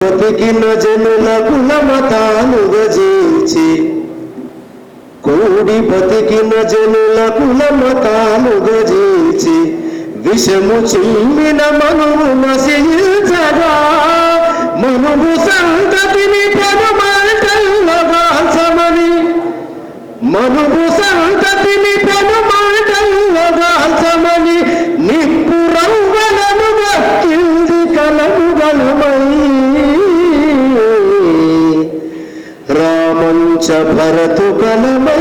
బతికిన జనుల కుల మతాలుగా జీచి కూడి బతికిన జనుల కుల మతాలుగా జీచి విషము చిమ్మిన మనువు నశించగా మనువు సంతతిని పెనుమాటల్లగాల్చమని మనువు సంతతిని పెనుమాటల్లగాల్చమని నిప్పు రంగలను వక్కింది కలముగలమై రామంచ భరతు బలమై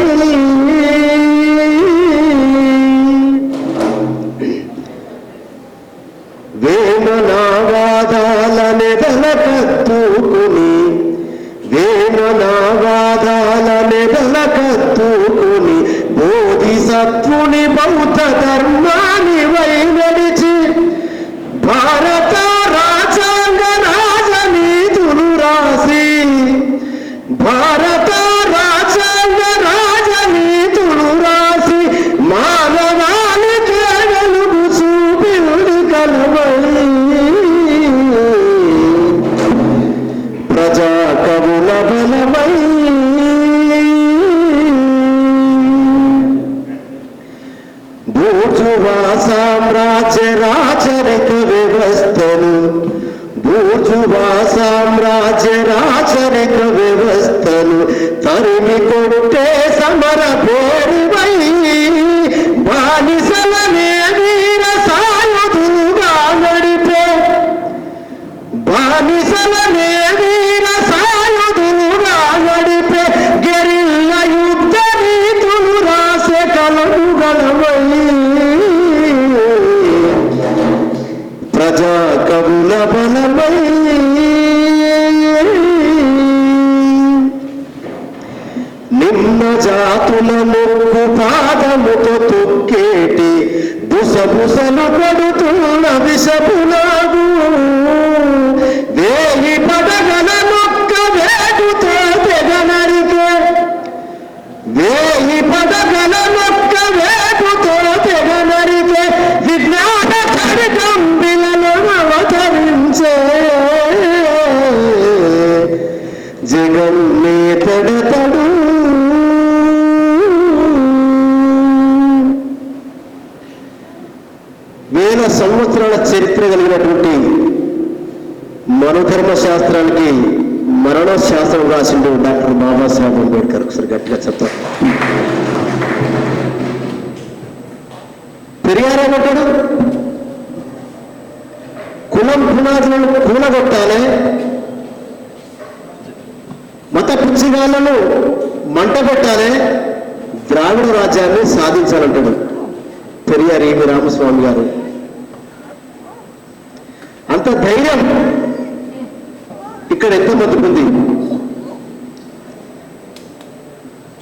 వేమనావాదాలనెదల కత్తుకుని వేమనావాదాలనెదల కత్తుకుని బోధిసత్వుని బౌద్ధ ధర్మ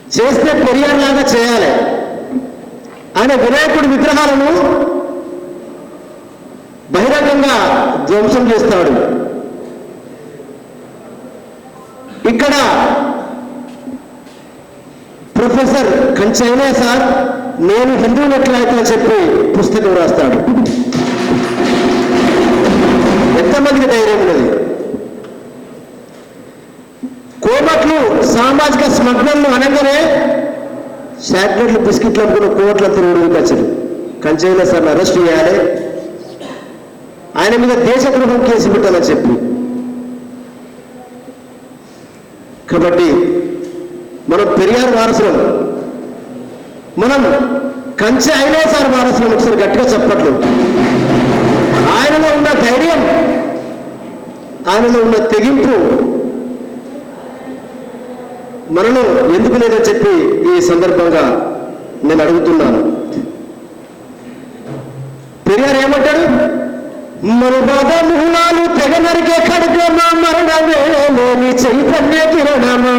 చేస్తే పెరియార్ లాగా చేయాలి. ఆయన వినాయకుడి విగ్రహాలను బహిరంగంగా ధ్వంసం చేస్తాడు. ఇక్కడ ప్రొఫెసర్ కంచైనా సార్ నేను హిందువునట్లయితే అని చెప్పి పుస్తకం రాస్తాడు. ఎంతమందికి ధైర్యం ఉన్నది? సామాజిక స్మగ్లర్లు అనగానే శాటిలైట్లు బిస్కెట్లు అనుకున్న కోట్ల తిరుగుడు వచ్చారు. కంచైనా సార్ని అరెస్ట్ చేయాలి. ఆయన మీద దేశద్రోహం కేసు పెట్టాలని చెప్పి. కాబట్టి మనం పెరియార్ వారసులం. మనం కంచె అయినా సార్ వారసులం ఒకసారి గట్టిగా చెప్పట్లు ఆయనలో ఉన్న ధైర్యం ఆయనలో ఉన్న తెగింపు మనలో ఎందుకు లేదని చెప్పి ఈ సందర్భంగా నేను అడుగుతున్నాను. పెరియార్ ఏమంటాడు మన బాధ మూలాలు తెగ నరికే కడుగమా మరణమే లేని చైతన్య కిరణమా.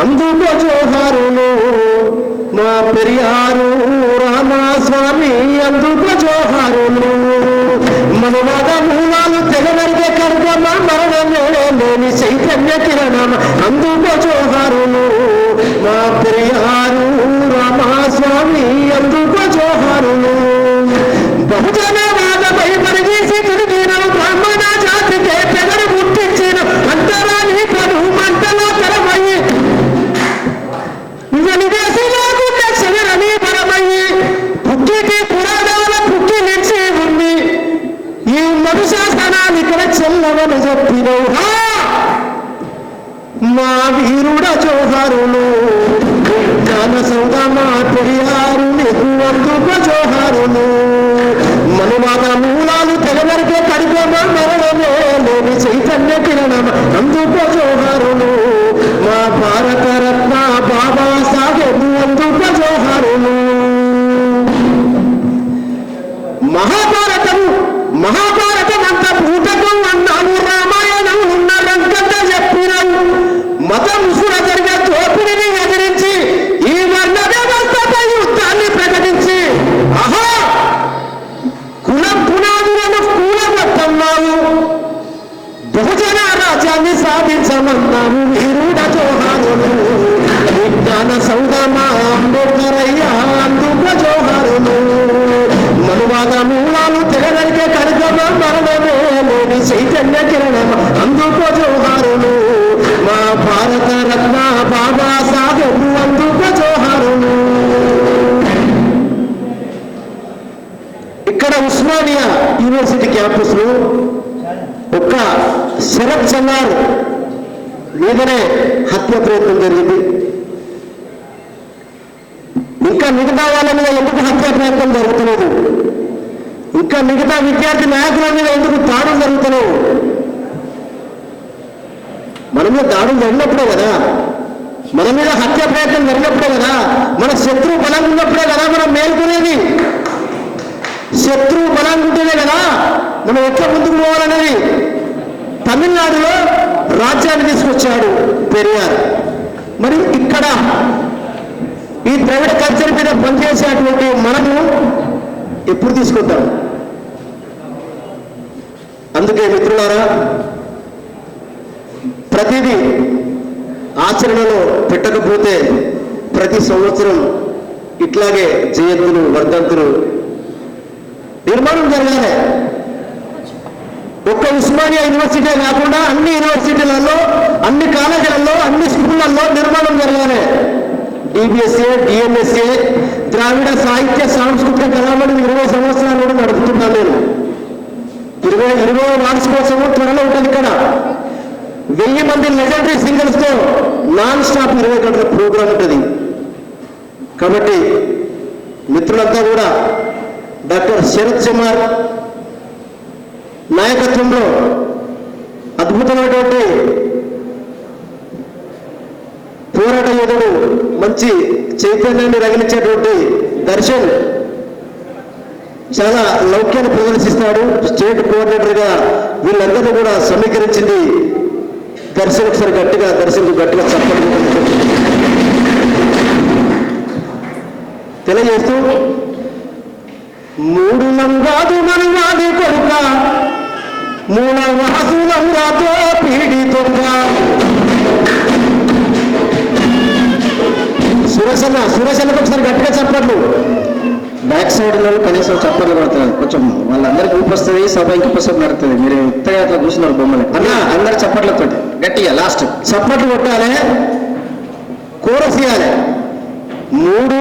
అందుకో మా పెరియారు రామస్వామి అందుకో జోహారులు. మన బాధ మూలాలు తెగ నరికే ఖడ్గమా లేని చైతన్య కిరణమా అందుకో జోహారులు మా పెరియారు రామస్వామి అందుకో జోహారులు బహుజనవాదపై పరిగీసి శరత్ మీదనే హత్య ప్రయత్నం జరిగింది. ఇంకా మిగతా వాళ్ళ మీద ఎందుకు హత్య ప్రయత్నం జరుగుతులేదు ఇంకా మిగతా విద్యార్థి నాయకుల మీద ఎందుకు దాడులు జరుగుతున్నావు? మన మీద దాడులు జరిగినప్పుడే కదా? మన మీద హత్య ప్రయత్నం జరిగినప్పుడే కదా? మన శత్రువు బలం ఉన్నప్పుడే కదా మనం మేల్కొనేది? శత్రువు బలం ఉంటేనే కదా మనం ఎట్లా ముందుకు పోవాలనేది? తమిళనాడులో రాజ్యాన్ని తీసుకొచ్చాడు పెరియార్. మరి ఇక్కడ ఈ ద్రవిడ కల్చర్ మీద పనిచేసేటువంటి మనము ఎప్పుడు తీసుకొద్దాం? అందుకే మిత్రులారా ప్రతిదీ ఆచరణలో పెట్టకపోతే ప్రతి సంవత్సరం ఇట్లాగే జయంతులు వర్ధంతులు నిర్మాణం జరగాలి. ఒక్క ఉస్మానియా యూనివర్సిటీ కాకుండా అన్ని యూనివర్సిటీలలో అన్ని కాలేజీలలో అన్ని స్కూళ్ళల్లో నిర్మాణం జరగాలి డిబిఎస్ఏ డిఎంఎస్ఏ ద్రావిడ సాహిత్య సాంస్కృతిక కళామణి ఇరవై సంవత్సరాలు కూడా నడుపుతున్నాను నేను. ఇరవై ఇరవై వార్షికోత్సవం త్వరలో ఉంటుంది ఇక్కడ. వెయ్యి మంది లెజెండరీ సింగర్స్తో నాన్ స్టాప్ ఇరవై గంటల ప్రోగ్రామ్ ఉంటుంది. కాబట్టి మిత్రులంతా కూడా డాక్టర్ శరత్ కుమార్ నాయకత్వంలో అద్భుతమైనటువంటి పోరాట యోధుడు మంచి చైతన్యాన్ని రగిలించేటువంటి దర్శన్ చాలా లౌక్యాన్ని ప్రదర్శిస్తాడు. స్టేట్ కోఆర్డినేటర్గా వీళ్ళందరినీ కూడా సమీకరించింది దర్శన్. ఒకసారి గట్టిగా దర్శన్ గట్టిగా చెప్పండి. తెలియజేస్తూ మూడు నంగాదు మనవాడి మూల వాసులంగాతో పీడితుంగా సురసన సురసనకు ఒకసారి గట్టిగా చెప్పట్లు బ్యాక్ సైడ్లో కనీసం చప్పట్లు పడుతుంది కొంచెం వాళ్ళందరికీ ఊపి వస్తుంది సభ ఇంకొకసారి నడుతుంది మీరు ఇంతగా అట్లా కూర్చున్నారు బొమ్మలు. అన్న అందరు చప్పట్లతో గట్టిగా లాస్ట్ చప్పట్లు కొట్టాలి కోరస్ ఇవ్వాలి మూడు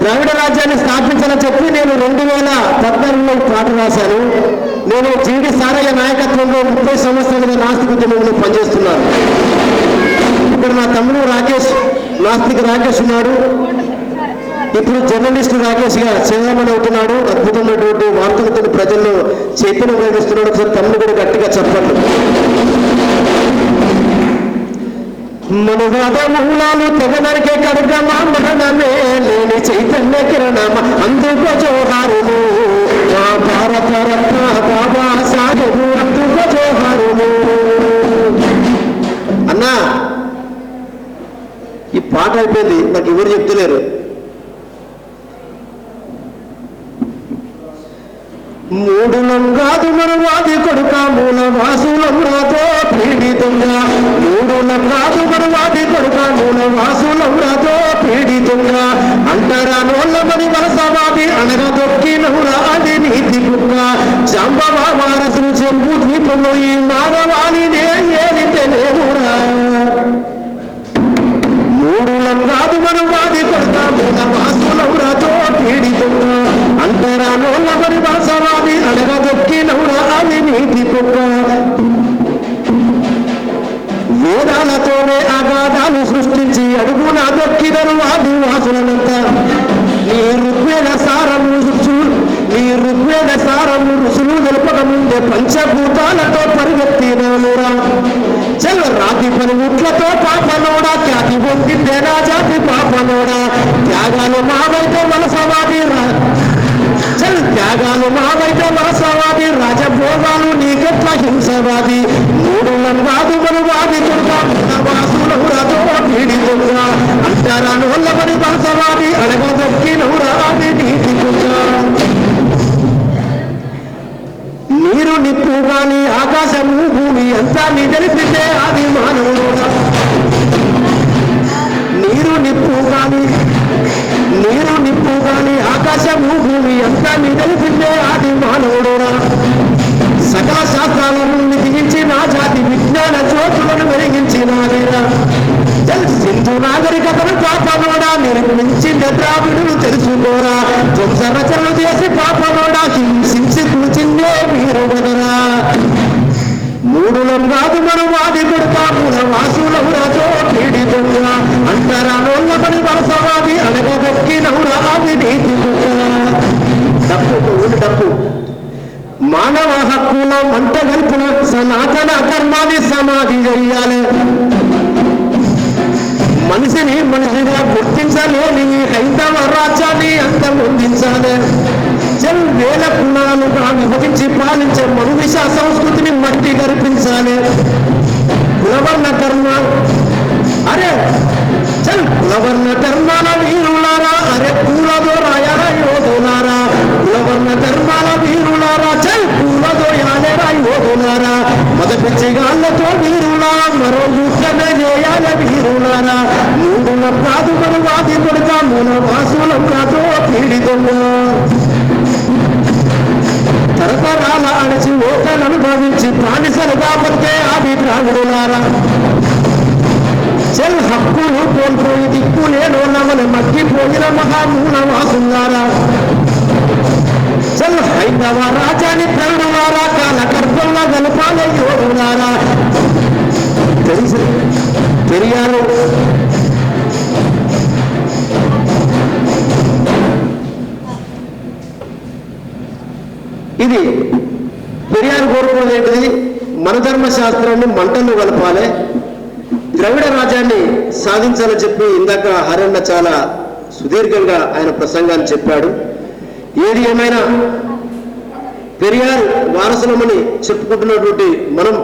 ద్రావిడ రాజ్యాన్ని స్థాపించాలని చెప్పి నేను రెండు వేల పద్నాలుగులో పాట రాశాను. నేను జీడి సారయ్య నాయకత్వంలో ముప్పై సంవత్సరాలుగా నాస్తిక ఉద్యమంలో పనిచేస్తున్నాను. ఇక్కడ నా తమ్ముడు రాకేష్ నాస్తిక రాకేష్ ఉన్నాడు. ఇప్పుడు జర్నలిస్ట్ రాకేష్గా సేవమని అవుతున్నాడు. అద్భుతమైనటువంటి వార్తలతో ప్రజల్లో చైతన్యం కలిగిస్తున్నాడు ఒకసారి తమ్ముడు కూడా గట్టిగా చెప్పండి. మనువాద మూలాలు తెగనరికే కడుగమా మరణమే లేని చైతన్య కిరణమ? అందుకు జోహారులు మా భారత రత్న బాబా సాహెబు అందుకు జోహారులు అన్నా ఈ పాట అయిపోయింది నాకు ఎవరు చెప్తలేరు. మూడు నంగాదు మరువాది కొడుక మూల వాసులం నాతో పీడితుంగా మూడు నంగాదు మరువాది కొడుక మూల వాసులం రాతో పీడితుంగా. అంటారా నోళ్ళ మరి మనసవాది దొక్కి నవ్వురా అది నీతి కుక్క చంబవ వారసులు చెంపు ద్వీపంలో ఈ మానవాళినే నే అంతా నీ తెలిపితే అది నీరు నిప్పు గాని నీరు నిప్పు గాని ఆకాశము భూమి అంతా నీ తెలిపితే అది మానవుడురా సకల శాస్త్రాలను మిగిలించి నా జాతి విజ్ఞాన జ్యోతులను వెలిగించిన సింధు నాగరికతను పాపనోడా నిర్మించి ద్రావిడులు తెలుసుకోరా. ధ్వంస రచనలు చేసి పాపనోడా హింసించి కూర్చిందే మీరు వదరా మూడులం కాదు మనం వాడి కొడతా మూల వాసులవురాతో పీడితుగా అంటారా నోళ్ళ పని వలసవాది అడగదొక్కి డప్పు డప్పు. మానవ హక్కుల మంట గల్పిన సనాతన ధర్మాన్ని సమాధి చేయాలి మనిషిని మనిషిగా గుర్తించలేని ఈ హైందవ రాజ్యాన్ని అంతమొందించాలి. జల్ వేల కులాలుగా విభజించి పాలించే మనువిష సంస్కృతిని మట్టి కనిపించాలి కులవర్ణ ధర్మ అరే చల్ కులవర్ణ ధర్మాల వీరులారా అరే పూలదో రాయరా యోధులారా. కులవర్ణ ధర్మాల వీరులారా చల్ పూలదో యాలేరా యోధులారా. మొదటి చిగాళ్ళతో వీరులా మరో యుద్ధమే చేయాల వీరులారా. మూడుల కాదు వాది కొడుక మూల వాసులం కాదో పీడితంగా తరతరాల అణచి ఓటను అనుభవించి ప్రాణిసలుగా పడితే ఆది ద్రావిడులారా చెల్ హక్కులు కోల్పోయి దిక్కు నేను నమని మగ్గిపోయిన మహామూల వాసులారా చెల్ హైందవ రాజాని ప్రణులారా కాల గర్భంలో గలపాల యోగులారా తెలిసి పెరియారు ఇది పెరియారు కోరుకున్నది ఏంటిది? మన ధర్మశాస్త్రాన్ని మంటల్లో కలపాలి. ద్రవిడ రాజ్యాన్ని సాధించాలని చెప్పి ఇందాక హరణ చాలా సుదీర్ఘంగా ఆయన ప్రసంగాన్ని చెప్పాడు. ఏది ఏమైనా పెరియార్ వారసులమని చెప్పుకుంటున్నటువంటి మనం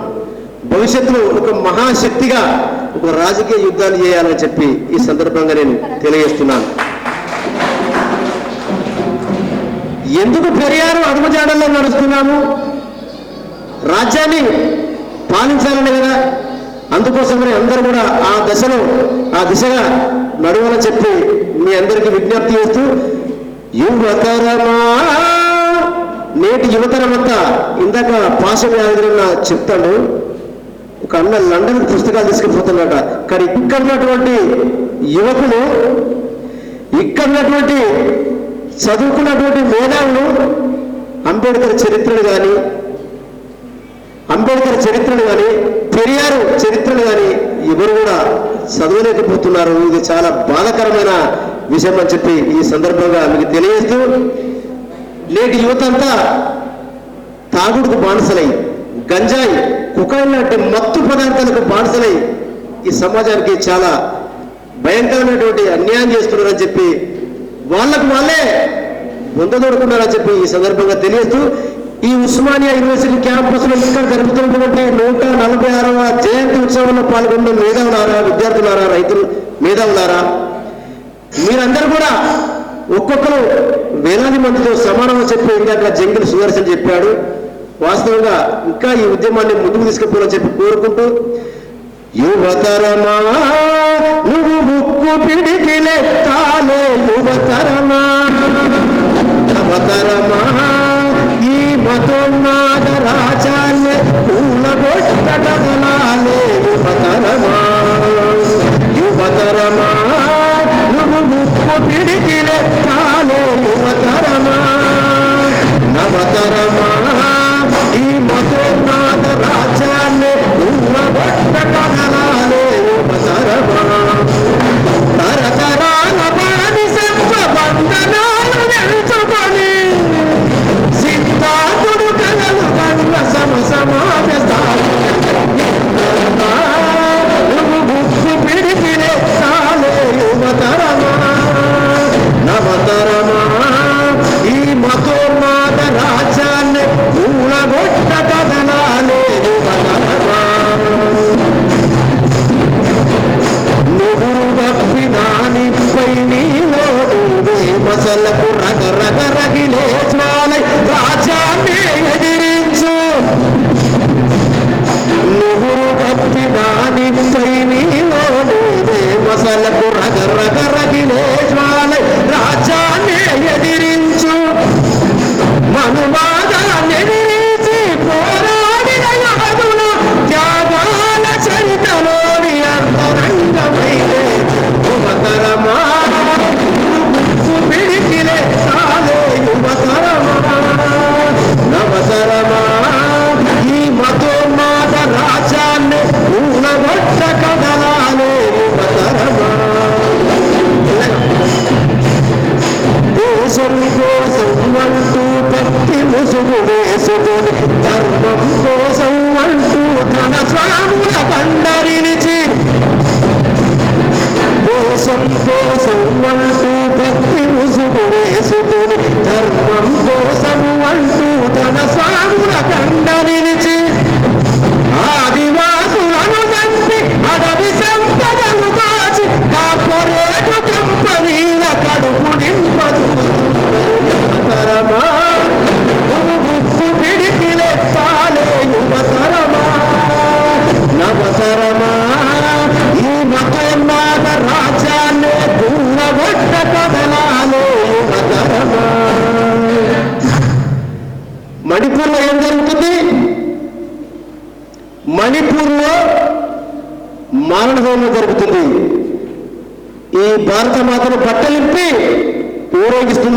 భవిష్యత్తులో ఒక మహాశక్తిగా ఒక రాజకీయ యుద్ధాన్ని చేయాలని చెప్పి ఈ సందర్భంగా నేను తెలియజేస్తున్నాను. ఎందుకు పెరియారు అడుగుజాడల్లో నడుస్తున్నాము? రాజ్యాన్ని పాలించాలని కదా. అందుకోసమని అందరూ కూడా ఆ దశలో ఆ దిశగా నడవాలని చెప్పి మీ అందరికీ విజ్ఞప్తి చేస్తూ యువతరమా నేటి యువతరమంతా ఇందాక పాషం యాదగిరన్న చెప్తాడు. ఒక అన్న లండన్ పుస్తకాలు తీసుకుపోతున్నాడు కానీ ఇక్కడ ఉన్నటువంటి యువకులు ఇక్కడ ఉన్నటువంటి చదువుకున్నటువంటి మేధావులు అంబేద్కర్ చరిత్రను కానీ అంబేద్కర్ చరిత్రను కానీ పెరియారు చరిత్రను కానీ ఎవరు కూడా చదవలేకపోతున్నారు. ఇది చాలా బాధాకరమైన విషయం అని చెప్పి ఈ సందర్భంగా మీకు తెలియజేస్తూ నేటి యువత అంతా తాగుడుకు బానిసలై గంజాయి కుకాయిల్ లాంటి మత్తు పదార్థాలకు బానిసలై ఈ సమాజానికి చాలా భయంకరమైనటువంటి అన్యాయం చేస్తున్నారని చెప్పి వాళ్ళకు వాళ్ళే. పొందదొడుకున్నారని చెప్పి ఈ సందర్భంగా తెలియజేస్తూ ఈ ఉస్మానియా యూనివర్సిటీ క్యాంపస్లో ఇక్కడ జరుపుతున్నటువంటి నూట నలభై ఆరవ జయంతి ఉత్సవంలో పాల్గొన్న మేధావులారా విద్యార్థులారా రైతులు మేధావులారా మీరందరూ కూడా ఒక్కొక్కరు వేలాది మందితో సమానం చెప్పి ఇందాక జంగిల్ సుదర్శన్ చెప్పాడు. వాస్తవంగా ఇంకా ఈ ఉద్యమాన్ని ముందుకు తీసుకుపోవాలని చెప్పి కోరుకుంటూ యువతరమా? నువ్వు ముక్కు పిడికి లెత్తాలే యువతరమా? అవతరమా ఈ మతోన్మాద రాజాన్ని కూలగొట్టగలాలే యువతరమా? యువతరమా? నువ్వు ముక్కు పిడి దాని ప్రేమిలో మసలకు రగ రగ రగిలేశ్వర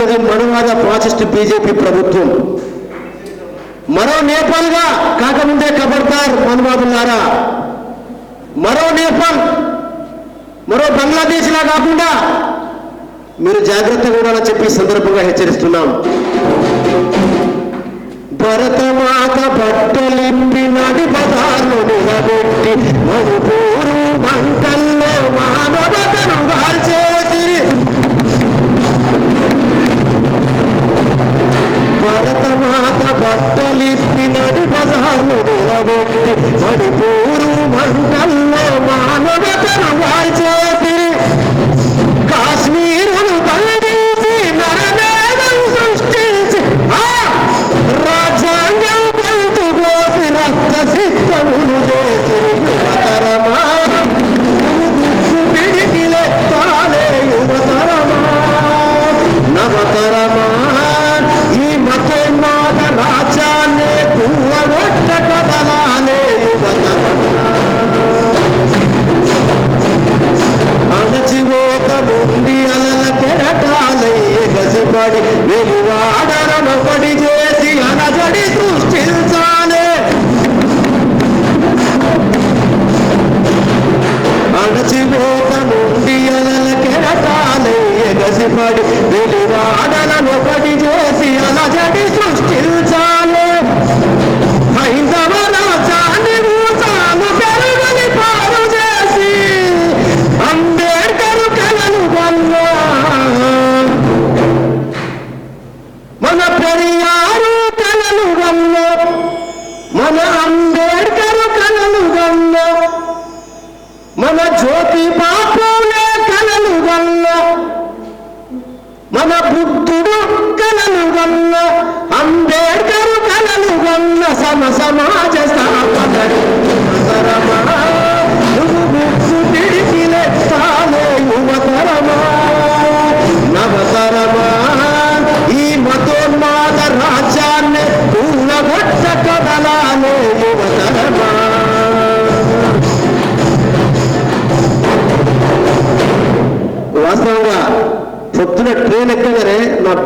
ఊరేగిస్తున్నది మనువాద ఫాసిస్ట్ బీజేపీ ప్రభుత్వం. మరో నేపాల్గా కాకముందే కబర్దార్ మనువాదులారా మరో నేపాల్ మరో బంగ్లాదేశ్ లా కాకుండా మీరు జాగ్రత్తగా ఉండాలని చెప్పి సందర్భంగా హెచ్చరిస్తున్నాం. భరతమాత బట్టలిప్పి నడి పదాలు నిలబెట్టి మణిపూరు మంటల్లో మా భరతమాత బట్టలిప్పి నడి పదాలు నిలబెట్టి మణిపూరు మంటల్లో మానవతను కాల్చేసి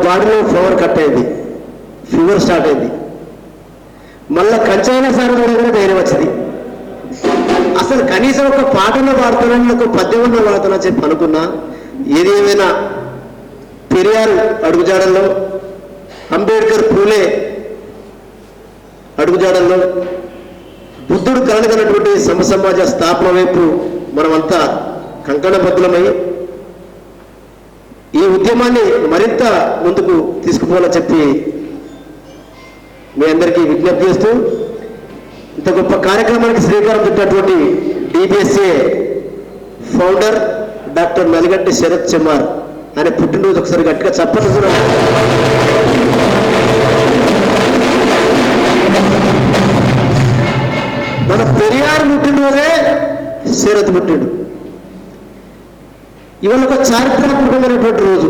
బాడీలో ఫ్లవర్ కట్ అయింది. ఫీవర్ స్టార్ట్ అయింది. మళ్ళా కంచైనా సార్ కూడా ధైర్యం వచ్చింది. అసలు కనీసం ఒక పాటలో పాడుతున్నాను ఒక పద్యమన్న పాడుతున్నా చెప్పి అనుకున్నా. ఏది ఏమైనా పెరియారు అడుగుజాడల్లో అంబేద్కర్ పూలే అడుగుజాడల్లో బుద్ధుడు కలగనటువంటి సమసమాజ స్థాపన వైపు మనమంతా కంకణబద్ధులమై ఈ ఉద్యమాన్ని మరింత ముందుకు తీసుకుపోవాలని చెప్పి మీ అందరికీ విజ్ఞప్తి చేస్తూ ఇంత గొప్ప కార్యక్రమానికి శ్రీకారం చుట్టినటువంటి DBSA founder doctor Naliganti Sharath Chemmar ఆయన పుట్టినరోజు ఒకసారి గట్టిగా చెప్పండి కూడా మన పెరియార్ పుట్టినరోజే శరత్ పుట్టిండు. ఇవాళ ఒక చారిత్రాత్మకమైనటువంటి రోజు.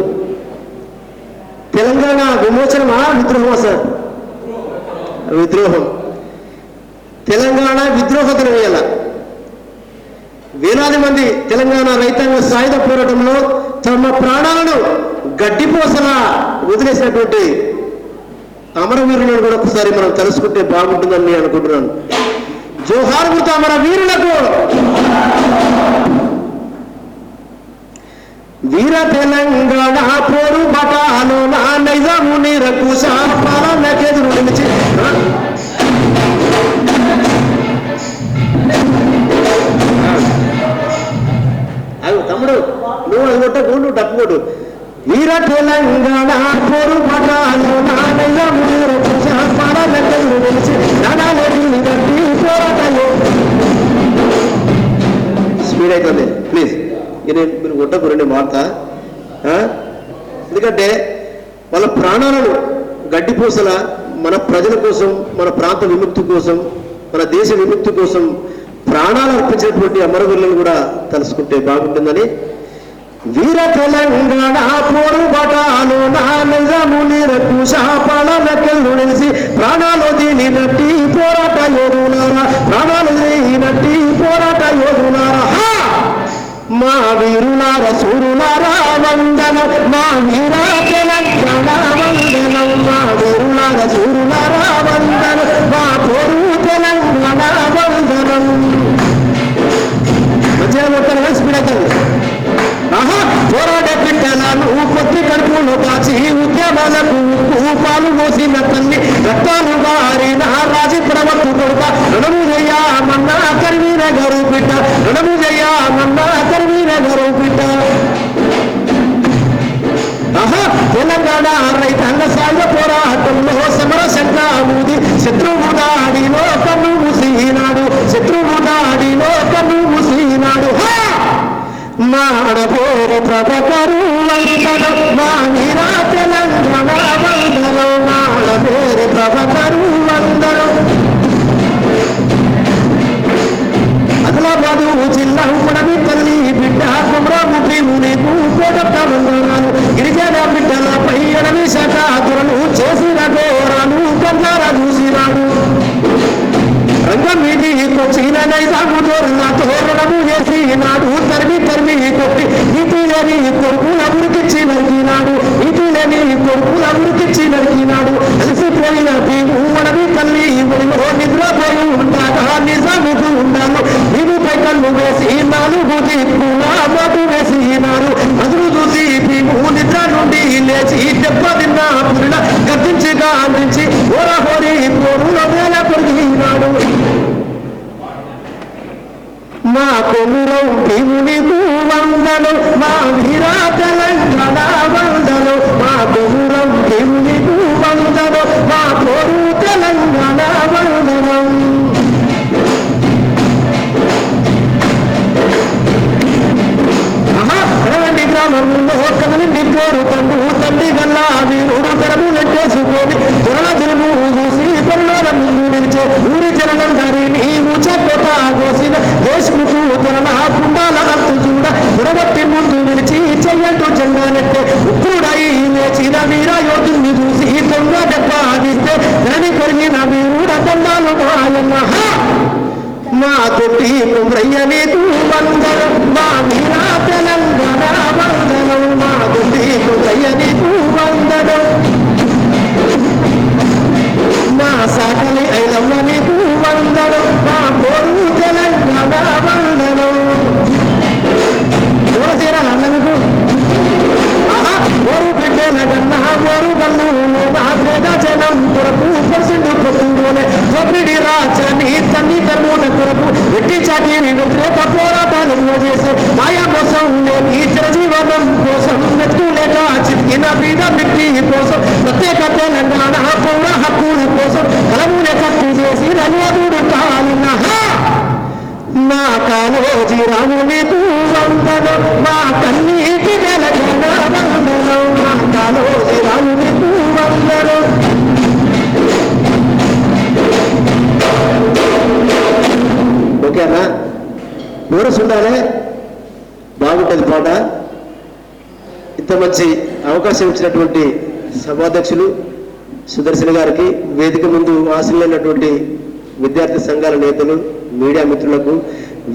తెలంగాణ విమోచనమా విద్రోహమా సార్? విద్రోహం. తెలంగాణ విద్రోహ దినవేళ వేలాది మంది తెలంగాణ రైతాంగ సాయుధ పోరాటంలో తమ ప్రాణాలను గడ్డిపోసలా వదిలేసినటువంటి అమరవీరులను కూడా ఒకసారి మనం తెలుసుకుంటే బాగుంటుందని నేను అనుకుంటున్నాను. జోహార్ గుర్తు అమర వీరులకు వీర తెలంగాణ పోరు బటాలు నా నైజము నిరకు సాపరణకెదురు అవి తమ్ముడు నువ్వు అది కొట్టకు నువ్వు డప్పు వీర తెలంగాణ పోరు బటాలు నా నిజము నిరకు స్పీడ్ అవుతుంది ప్లీజ్ ఇది మీరు కొట్టకు రెండు ఆ? ఎందుకంటే వాళ్ళ ప్రాణాలను గడ్డిపూసల మన ప్రజల కోసం మన ప్రాంత విముక్తి కోసం మన దేశ విముక్తి కోసం ప్రాణాలు అర్పించినటువంటి అమరవీరులను కూడా తలుసుకుంటే బాగుంటుందని. వీర తెలంగాణ పోరు బటాలు నా నిజము నీరకు శాపాలకెళ్ళు నిలిసి ప్రాణాలు దీనినట్టి పోరాట యోధులారా ప్రాణాలు దీనినట్టి పోరాట యోధులారా. మా వీరులార సూరులారా వందనం మా వీరా తెలంగాణ ఆదిలాబాదు జిల్లా ఉమ్మడి తల్లి బిడ్డ కుమ్రాముఖి మునికు కోటప్ప వందనాలు గిరిజన బిడ్డలపై అడవి శాఖ దురలు చేసిన ఘోరాలు కన్నారా చూసినాడు రంగం మీది కొచ్చిన నైజాము చేసినాడు తరిమి తరిమి కొట్టి నీతి లేని కొడుకుల ఉరికిచ్చి నరికినాడు నీతి లేని కొడుకుల ఉరికిచ్చి నరికినాడు. అలసిపోయిన భీము మనవి తల్లి ఒడిలో నిద్రపోయి ఉంటాగా నిజాముకు ఉన్నాను భీముపై కళ్ళు వేసి నాలుగు దిక్కుల మాటు వేసినారు అదురు చూసి భీము నిద్ర నుండి లేచి దెబ్బ తిన్న పురిన గర్జించి గాంధించి ఓరహోరి పోరుల వేల పొరిగినాడు మా కొమురం భీముని వందలు మా వీరా కోరస్ ఉండాలి? బాగుంటుంది పాట. ఇంత మంచి అవకాశం ఇచ్చినటువంటి సభాధ్యక్షులు సుదర్శన్ గారికి వేదిక ముందు ఆశలైనటువంటి విద్యార్థి సంఘాల నేతలు మీడియా మిత్రులకు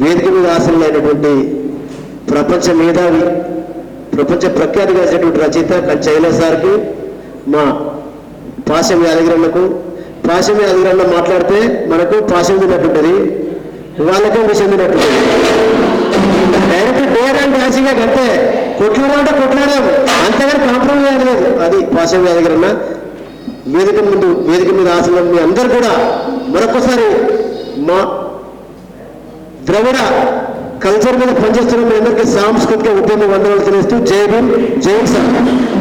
వేదిక మీద ఆశలైనటువంటి ప్రపంచ మేధావి ప్రపంచ ప్రఖ్యాతి కలిసినటువంటి రచయిత కంచైల సార్కి మా పాశం యాదగిరన్నకు పాశం యాదగిరన్న మాట్లాడితే మనకు పాశం తిన్నట్టుంటుంది. వాళ్ళకే విషయం డైరెక్ట్ డోర్ అండ్ డాన్సింగ్ అంతే కొట్లాడంటే కొట్లాడాం. అంతేగాని కాంప్రమైజ్ లేదు. అది పాశం యాదగిరన్న వేదిక ముందు వేదిక మీద ఆశలు మీ అందరు కూడా మరొకసారి మా ద్రవిడ కల్చర్ మీద పనిచేస్తున్న మీ అందరికీ సాంస్కృతిక ఉద్యమ వందనాలు తెలుస్తూ జై భీమ్ జై సార్